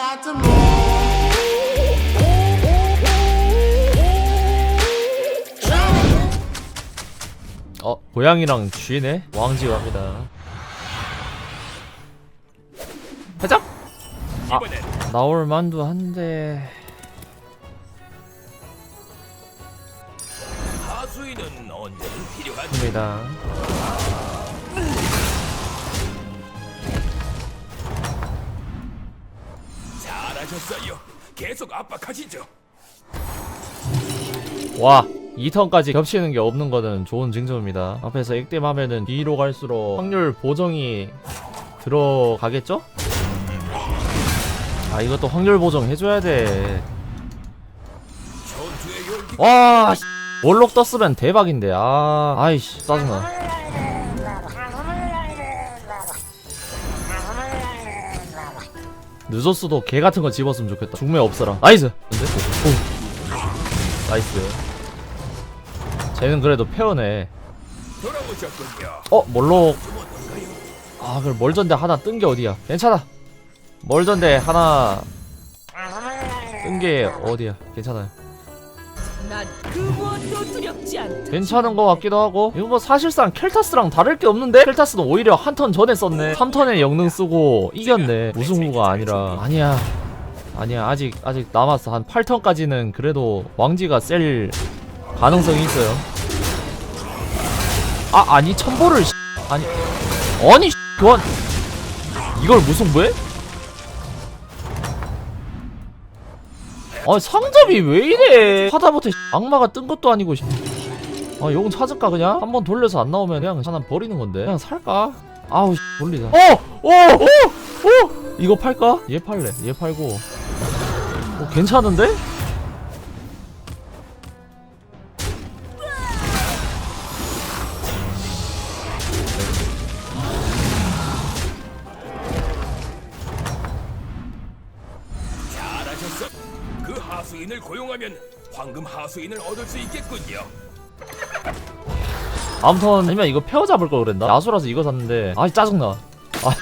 got to move. 어 고양이랑 쥐네? 왕지 갑니다. 해적 아 나올 만두 한대. 하수인은 언제든 필요한 입니다 잘하셨어요. 계속 압박하시죠. 와 2턴까지 겹치는 게 없는 거는 좋은 징조입니다 앞에서 액땜하면은 뒤로 갈수록 확률 보정이 들어가겠죠? 아 이것도 확률 보정 해줘야 돼 와, 씨. 월록 떴으면 대박인데. 아, 아이씨, 짜증나. 늦었어도 개 같은 거 집었으면 좋겠다. 중매 없어라. 나이스. 근데? 오. 나이스. 쟤는 그래도 페어네. 어, 몰록. 아, 그럼 멀전데 하나 뜬 게 어디야? 괜찮아. 멀전데 하나 뜬 게 어디야? 괜찮아요. 괜찮은 것 같기도 하고. 이거 뭐 사실상 켈타스랑 다를 게 없는데? 켈타스는 오히려 한 턴 전에 썼네. 3턴에 영능 쓰고 이겼네. 무승부가 아니라. 아니야. 아니야. 아직 아직 남았어. 한 8턴까지는 그래도 왕지가 셀 가능성이 있어요. 아 아니 천보를 씨. 아니 아니 씨, 교환 이걸 무승부 아 상점이 왜 이래 하다못해 악마가 뜬 것도 아니고 씨. 아 요건 찾을까 그냥? 한번 돌려서 안 나오면 그냥 하나 버리는 건데 그냥 살까? 아우 씨, 돌리자 어! 어! 어! 어! 이거 팔까? 얘 팔래 얘 팔고 어 괜찮은데? 하수인을 고용하면 황금 하수인을 얻을 수 있겠군요. 아무튼 아니면 이거 페어 잡을 걸 그랬나? 야수라서 이거 샀는데 아 짜증나 아,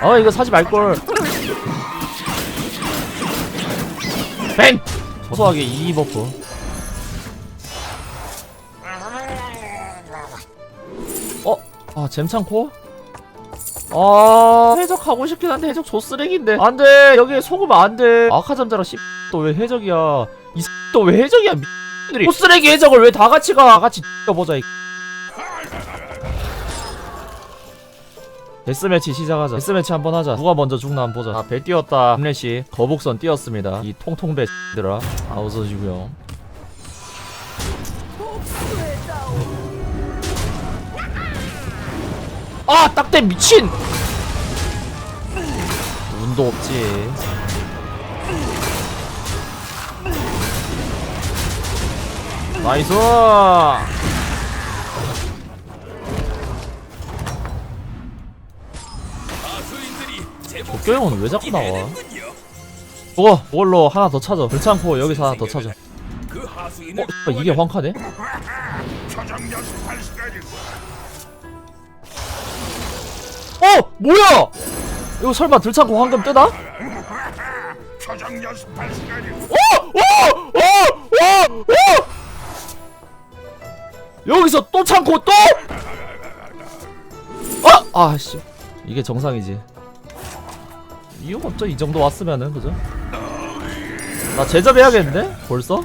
아 이거 사지 말 걸 뱅! 소소하게 2 버프 어? 아 잼창코? 아 해적 하고 싶긴 한데 해적 조 쓰레기인데 안돼 여기 속으면 안돼 아카잠자라 씨 또왜 해적이야? 이 또왜 해적이야 미들이? 조쓰레기 해적을 왜 다 같이 가? 다 같이 보자 이 데스매치 시작하자. 데스매치 한번 하자. 누가 먼저 죽나 한번 보자. 아배 띄웠다. 함래씨 거북선 띄웠습니다. 이 통통배 들아. 아웃서지고요. 아 딱대 미친! 운도 없지 나이스 하수인들이 제 도쿄 형은 왜 자꾸 나와? 그거 그걸로 하나 더 찾아 불창고 여기서 하나 더 찾아 그 어? 아, 이게 황카네? 어! 뭐야! 이거 설마 들창고 황금 뜨나? 어! 시간이고. 어! 어! 어! 여기서 또 창고 또? 아! 아씨 이게 정상이지 이거 없죠 이 정도 왔으면은 그죠? 나 제접해야겠는데? 벌써?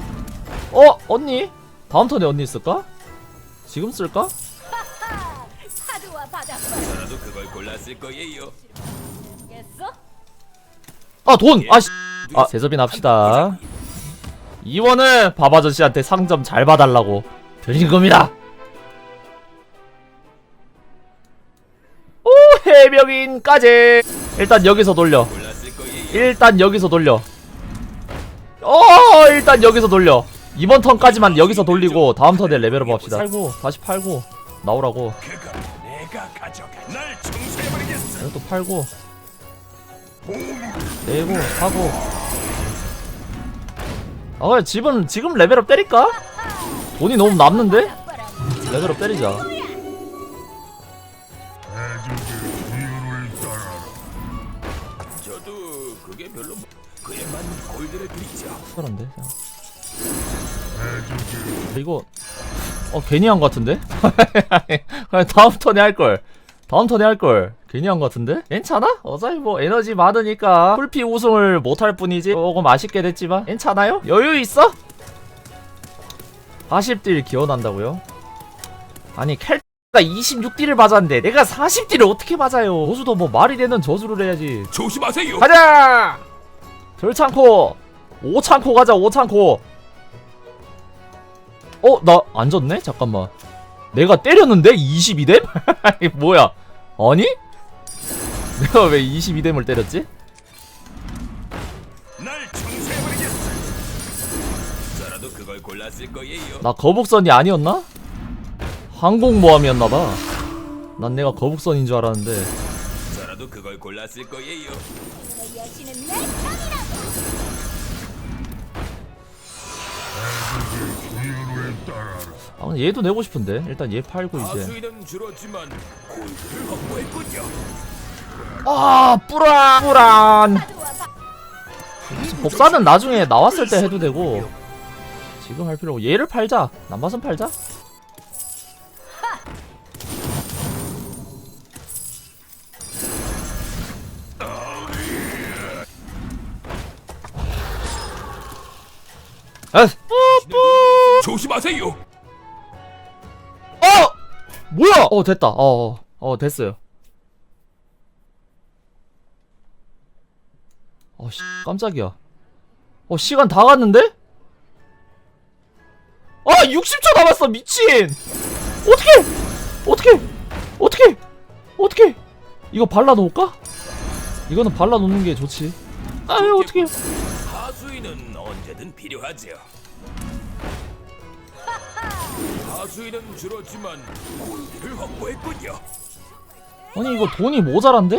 어? 언니? 다음 턴에 언니 쓸까? 지금 쓸까? 저도 그걸 골랐을 거예요. 아 돈! 아씨 아 제접이나 합시다 이원은 밥 아저씨한테 상점 잘 봐달라고 드린 겁니다 해병인까지 일단 여기서 돌려. 일단 여기서 돌려 어 일단 여기서 돌려 이번 턴까지만 여기서 돌리고 다음 턴에 레벨업 합시다 팔고 다시 팔고 나오라고. 이것도 팔고 내고 사고 아 그래 집은 지금 레벨업 때릴까? 돈이 너무 남는데? 레벨업 때리자 그게 별로 뭐- 그에 맞는 골드를 드리죠. 그냥. 이거 어 괜히 한 것 같은데? 그냥 다음 턴에 할 걸. 다음 턴에 할 걸. 괜히 한 것 같은데? 괜찮아? 어차피 뭐 에너지 많으니까 풀피 우승을 못할 뿐이지. 조금 아쉽게 됐지만 괜찮아요? 여유 있어? 40딜 기원한다고요? 아니 켈 가 26딜을 맞았는데 내가 40딜을 어떻게 맞아요? 저수도 뭐 말이 되는 저수를 해야지. 조심하세요. 가자! 절창코! 오창코 가자, 오창코! 어, 나 안 졌네? 잠깐만. 내가 때렸는데? 22뎀? 아니, 뭐야. 아니? 내가 왜 22뎀을 때렸지? 날 청소해버리겠어. 저라도 그걸 골랐을 거예요. 나 거북선이 아니었나? 항공모함이었나봐. 난 내가 거북선인 줄 알았는데. 저라도 그걸 골랐을 거예요. 아, 근데 얘도 내고 싶은데. 일단 얘 팔고 이제. 줄었지만 확보했군요. 아, 뿌란! 뿌란! 복사는 나중에 나왔을 때 해도 되고 지금 할 필요 없고 얘를 팔자 남바선 팔자 에 조심하세요. 어! 뭐야! 어 됐다 어, 어, 어 됐어요 어 씨, 깜짝이야 어 시간 다 갔는데? 아 60초 남았어 미친 어떻게 어떻게 어떻게 어떻게 이거 발라 놓을까? 이거는 발라 놓는 게 좋지 아유 어떻게 하수인은 언제든 필요하죠. 하수인은 줄었지만 골드를 확보했군요. 아니 이거 돈이 모자란데?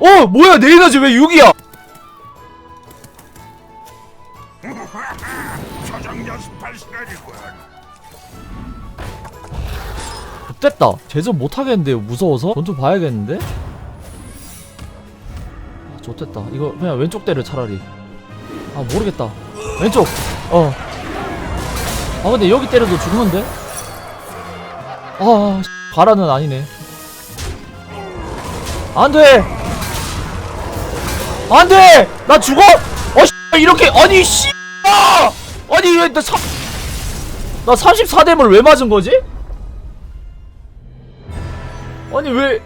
어 뭐야 내 에너지 왜 6이야 저장 연습할 시간이군. 됐다 제전 못하겠는데 무서워서 돈좀 봐야겠는데 아 좋됐다. 이거 그냥 왼쪽 때려 차라리. 아 모르겠다. 왼쪽! 어 아 근데 여기 때려도 죽는데 아 씨, 가라는 아니네. 안돼! 안돼! 나 죽어? 어 씨, 이렇게 아니 씨 아! 아니 왜나 3... 나 34뎀을 왜 맞은 거지? 아니 왜